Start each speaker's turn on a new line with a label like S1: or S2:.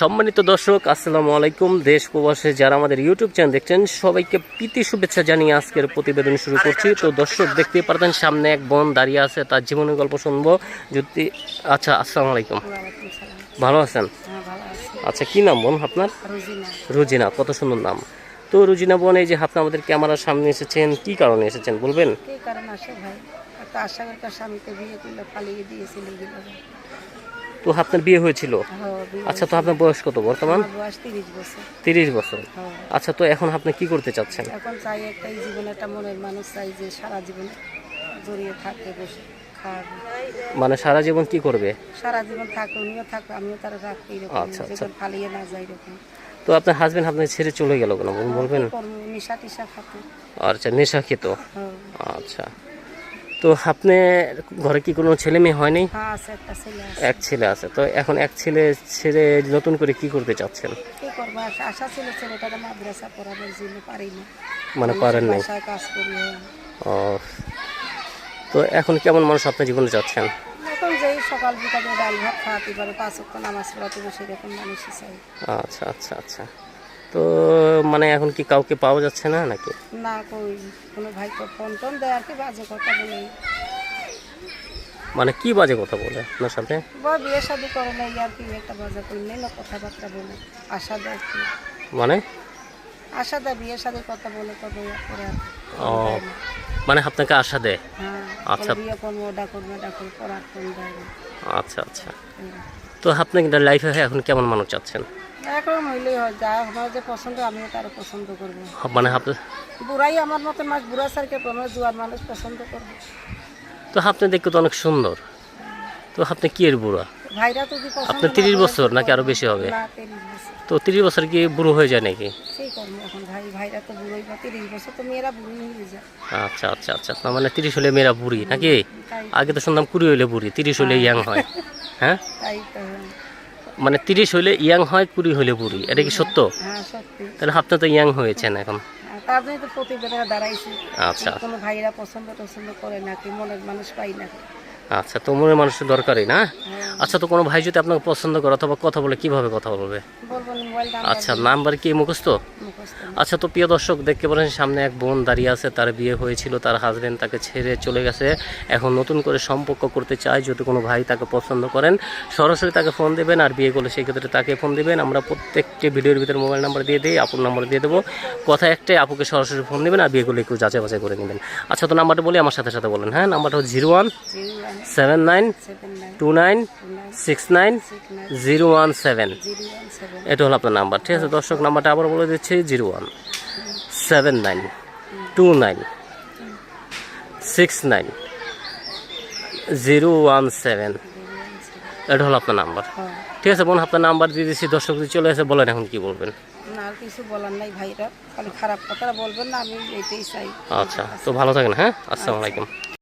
S1: সম্মানিত দর্শক আসসালামু আলাইকুম। দেশ প্রবাসে যারা আমাদের ইউটিউব চ্যানেল দেখছেন সবাইকে প্রীতি শুভেচ্ছা জানিয়ে আজকের প্রতিবেদন শুরু করছি। তো দর্শক দেখতে পারতেন সামনে এক বোন দাঁড়িয়ে আছে তার জীবনের গল্প শুনব। যদি আচ্ছা আসসালামু আলাইকুম। ভালো আছেন?
S2: হ্যাঁ
S1: আচ্ছা কি নাম বোন আপনার?
S2: রোজিনা।
S1: কত সুন্দর নাম। তো রুজিনা বোন এই যে আপনি আমাদের ক্যামেরার সামনে এসেছেন কি কারণে এসেছেন বলবেন?
S2: কে কারণ আসে ভাই? একটা আশা স্বামীকে বিয়ে করলে পালিয়ে দিয়েছিল
S1: তো আপনার বিয়ে হয়েছিল? আচ্ছা তো আপনার বয়স কত বর্তমান?
S2: বয়স তিরিশ বছর। হ্যাঁ।
S1: আচ্ছা তো এখন আপনি কি করতে চাচ্ছেন?
S2: এখন চাই জীবনে একটা মনের মানুষ চাই যে সারা জীবন জড়িয়ে থাকবে বসে
S1: মানে সারা জীবন কি করবে?
S2: সারা জীবন থাকবে উনিও থাকবে আমিও তারা রাখব এরকম
S1: আচ্ছা, আচ্ছা।
S2: পালিয়ে না যায় এরকম।
S1: তো আপনার হাজবেন্ড আপনাকে ছেড়ে চলে গেল কেন বলবেন?
S2: নিশা টিশা খাতে।
S1: আচ্ছা নেশা খেত।
S2: হ্যাঁ।
S1: আচ্ছা। তো আপনি ঘরে কি কোনো ছেলে মেয়ে হয়নি?
S2: হ্যাঁ
S1: এক ছেলে আছে। তো এখন এক ছেলে ছেড়ে নতুন করে কি করতে চাচ্ছেন?
S2: কি করব? আশা- আশা ছিল ছেলেটাকে মাদ্রাসা পড়াবার জন্য পারি না।
S1: মানে পারেন নাই?
S2: হ্যাঁ।
S1: ও। তো এখন কেমন মানুষ আপনার জীবনে
S2: যেই সকাল বিকালে ডাল ভাত খাওয়াতে পারে পাঁচ নামাজ পড়াতে বসে এরকম মানুষই চাই।
S1: আচ্ছা আচ্ছা আচ্ছা। তো মানে এখন কি কাউকে পাওয়া যাচ্ছে না নাকি?
S2: না কই কোনো ভাই তো ফোন টোন দেয় আর কি বাজে কথা বলে।
S1: মানে কি বাজে কথা বলে আপনার সাথে?
S2: বা বিয়ে শাদি করে নাই আর কি একটা বাজে করলে না কথাবার্তা বলে আশা দেয় কি।
S1: মানে?
S2: আশা দেয় বিয়ে শাদির কথা বলে ইয়া করে
S1: ও মানে আপনাকে আশা দেয়?
S2: হ্যাঁ
S1: আচ্ছা।
S2: বিয়ে করব ওটা করব এটা করব পড়ার
S1: আচ্ছা আচ্ছা। তো আপনি লাইফে এখন কেমন মানুষ চাচ্ছেন?
S2: এখন হইলেই হয় যা আমার যে পছন্দ আমিও তার পছন্দ করব।
S1: মানে আপনার
S2: বুড়াই আমার মতন মাছ বুড়া সারকে আমার জুয়ার মানুষ পছন্দ করবে।
S1: তো আপনি দেখতে তো অনেক সুন্দর। তো আপনি কি এর বুড়া?
S2: ভাইরা পছন্দ
S1: আপনার তিরিশ বছর নাকি আরও বেশি হবে?
S2: না তিরিশ বছর।
S1: তো তিরিশ বছর কি বুড়ো হয়ে যায় নাকি?
S2: তো তো
S1: আচ্ছা আচ্ছা আচ্ছা তার মানে তিরিশ হলে মেয়েরা বুড়ি নাকি? আগে তো শুনলাম কুড়ি হলে বুড়ি তিরিশ হলে ইয়াং হয়। হ্যাঁ?
S2: তাই তো।
S1: মানে তিরিশ হইলে ইয়াং হয় কুড়ি হইলে বুড়ি। এটা কি সত্য?
S2: হ্যাঁ
S1: তাহলে আপনি তো ইয়াং হয়েছেন এখন?
S2: হ্যাঁ, তো
S1: আচ্ছা।
S2: মনের মানুষ
S1: আচ্ছা তো মনে মানুষের দরকারই না?
S2: হ্যাঁ।
S1: আচ্ছা তো কোনো ভাই যদি আপনাকে পছন্দ করে অথবা কথা বলে কীভাবে কথা বলবে? আচ্ছা নাম্বার কি মুখস্থ? আচ্ছা তো প্রিয় দর্শক দেখতে পারেন সামনে এক বোন দাঁড়িয়ে আছে তার বিয়ে হয়েছিল তার হাজবেন্ড তাকে ছেড়ে চলে গেছে। এখন নতুন করে সম্পর্ক করতে চায় যদি কোনো ভাই তাকে পছন্দ করেন সরাসরি তাকে ফোন দেবেন আর বিয়ে করলে সেই ক্ষেত্রে তাকে ফোন দেবেন। আমরা প্রত্যেকটি ভিডিওর ভিতরে মোবাইল নাম্বার দিয়ে দিই আপুর নাম্বার দিয়ে দেবো। কথা একটাই আপুকে সরাসরি ফোন দেবেন আর বিয়ে করলে একটু যাচাই বাছাই করে নেবেন। আচ্ছা তো নাম্বারটা বলি আমার সাথে সাথে বলেন হ্যাঁ? নাম্বারটা হচ্ছে zero one seven nine two nine six nine zero one seven. এটা হলো আপনার নাম্বার ঠিক আছে? দর্শক নাম্বারটা আবার বলে দিচ্ছি zero one seven nine two nine. Six nine zero one seven. এটা হলো আপনার নাম্বার। ঠিক আছে বোন আপনার নাম্বার দিয়ে দিচ্ছি দর্শক যদি চলে এসে বলেন এখন কি বলবেন?
S2: না আর কিছু বলার নাই ভাইরা খালি খারাপ কথাটা বলবেন না আমি এইটাই চাই।
S1: আচ্ছা তো ভালো থাকেন হ্যাঁ? আসসালামু আলাইকুম।